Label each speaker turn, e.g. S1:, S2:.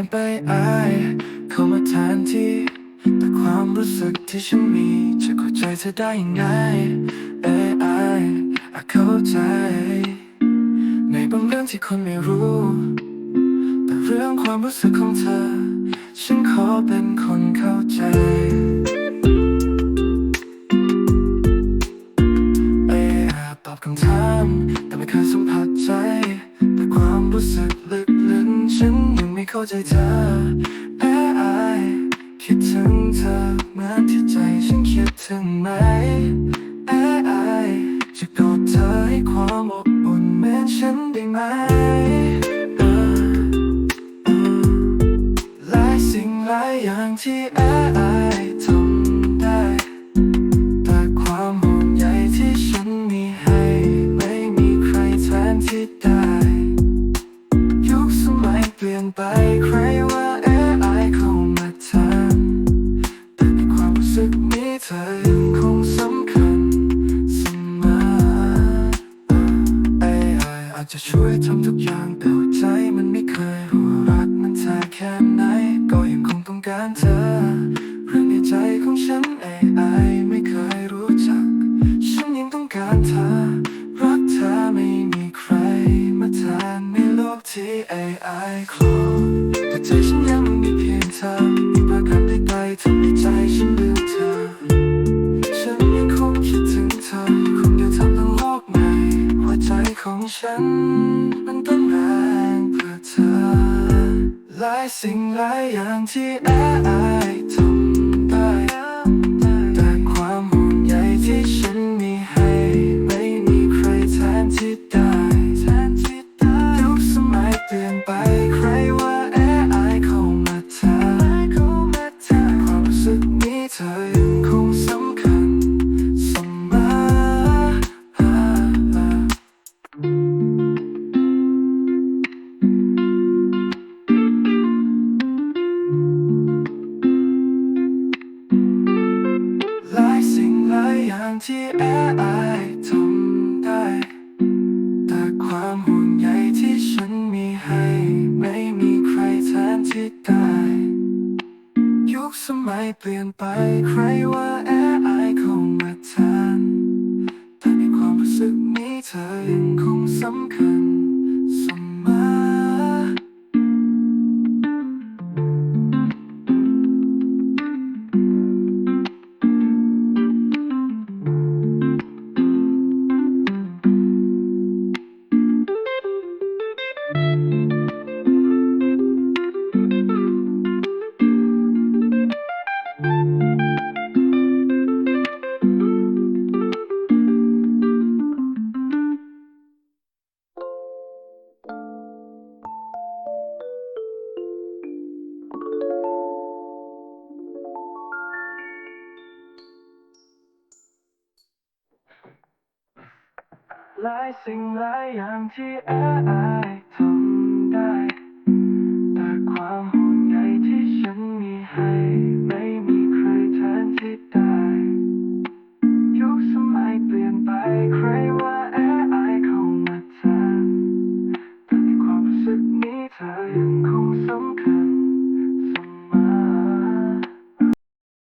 S1: ยนไปอายเข้ามาแทนที่แต่ความรู้สึกที่ฉันมี จะเข้าใจเธอได้ยังไงเอ้ยอายอาจเข้าใจ ในบางเรื่องที่คนไม่รู้ แต่เรื่องความรู้สึกของเธอ ฉันขอเป็นคนเข้าใจไม่อตอบคำถาม แต่ไม่เคยสัมผัสใจ แต่ความรู้สึกลึกๆฉันยังไม่ เข้าใจเธอแอ้อายคิดถึงเธอเหมือนที่ใจฉันคิดถึงไหมแอ้อายจะกอดเธอให้ความอบอุ่นเหมือนฉันได้ไหมหลายสิ่งหลายอย่างที่แอ้อ ช่วยทำทุกอย่างแต่หัวใจมันไม่เคยรู้ว่ารักมันแท้แค่ไหน ก็ยังคงต้องการเธอ เรื่องในใจของฉันไอ้ไอไม่เคยรู้จัก ฉันยังต้องการเธอ รักเธอไม่มีใคร มาแทนในโลกที่ AI คลองแต่ใจฉันยังมีเพียงเธอมีบางคำได้ไปทำให้ใจฉัน ฉันมันต้องแรงเพื่อเธอ หลายสิ่งหลายอย่างที่ AI ทำได้ แต่ความห่วงใยที่ฉันมีให้ ไม่มีใครแทนที่ได้ยุคสมัยเปลี่ยนไปใครว่า AI เข้ามาแทนความรู้สึกนี้เธอ หลายสิ่งหลายอย่างที่แอไอทำได้ แต่ความห่วงใยที่ฉันมีให้ ไม่มีใครแทนที่ได้ ยุคสมัยเปลี่ยนไปใครว่าแอไอเข้ามาแทน หลายสิ่ Thank you.